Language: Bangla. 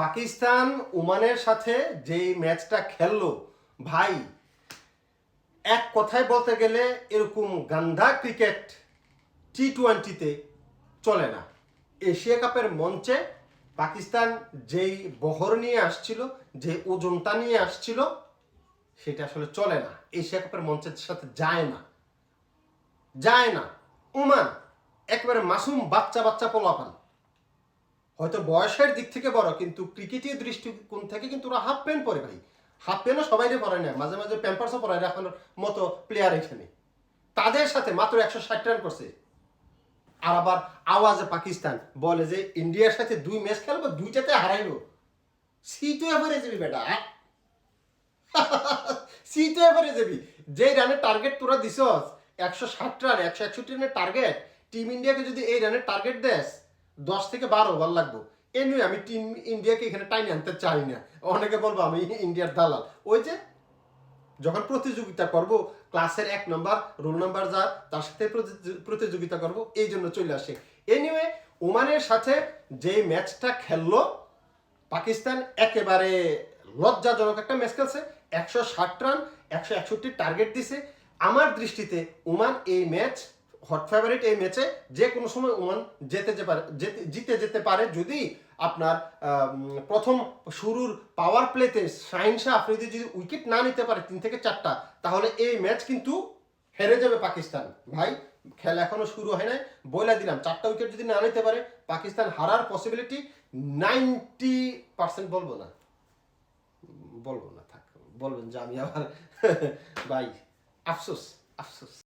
পাকিস্তান ওমানের সাথে যেই ম্যাচটা খেললো, ভাই, এক কথায় বলতে গেলে এরকম গান্ধা ক্রিকেট টি টোয়েন্টিতে চলে না। এশিয়া কাপের মঞ্চে পাকিস্তান যেই বহর নিয়ে আসছিল, যে ওজনটা নিয়ে আসছিল, সেটা আসলে চলে না। এশিয়া কাপের মঞ্চের সাথে যায় না। যায় না। ওমান, একবারে মাসুম বাচ্চা বাচ্চা পোলাপান। হয়তো বয়সের দিক থেকে বড়, কিন্তু ক্রিকেটের দৃষ্টিকোণ থেকে কিন্তু ওরা হাফ প্যান্ট পরে ভাই। হাফ প্যান্টও সবাই পরে না, মাঝে মাঝে প্যাম্পার্সও পরে রাখানোর মতো প্লেয়ার এখানে। তাদের সাথে মাত্র একশো ষাট রান করছে। আর আবার আওয়াজে পাকিস্তান বলে যে ইন্ডিয়ার সাথে দুই ম্যাচ খেলব, দুইটাতে হারাইবো। সিটও এবারে যাবি বেটা সিটও এবারে যাবি যেই রানের টার্গেট তোরা দিছস, একশো ষাট রান একশো একষট্টি রানের টার্গেট টিম ইন্ডিয়াকে যদি এই রানের টার্গেট দেস দশ থেকে বারো ওভার লাগবো। এমনি আমি টিম ইন্ডিয়াকে এখানে টাইনে আনতে চাই না। অনেকে বলব, আমি ইন্ডিয়ার দালাল। ওই যে, যখন প্রতিযোগিতা করব ক্লাসের এক নম্বর রোল নাম্বার যা, তার সাথে প্রতি- প্রতিযোগিতা করব, এই জন্য চলে আসে। এনিওয়ে ওমানের সাথে যে ম্যাচটা খেললো, পাকিস্তান একেবারে লজ্জাজনক একটা ম্যাচ খেলছে। একশো ষাট রান একশো একষট্টি টার্গেট দিছে। আমার দৃষ্টিতে ওমান এই ম্যাচ হট ফেভারিট এই ম্যাচে যে কোনো সময় ওমান যেতে যে পারে জিতে যেতে পারে। যদি আপনার প্রথম শুরুর পাওয়ার প্লেতে শাহিন শাহ আফ্রিদি যদি উইকেট না নিতে পারে তিন থেকে চারটা, তাহলে এই ম্যাচ কিন্তু হেরে যাবে পাকিস্তান। ভাই, খেলা এখনও শুরু হয় নাই বলে দিলাম। চারটা উইকেট যদি না নিতে পারে, পাকিস্তান হারার পসিবিলিটি নাইনটি পার্সেন্ট বলব না। বলব না, থাক, বলবেন যে আমি আবার, ভাই, আফসোস আফসোস।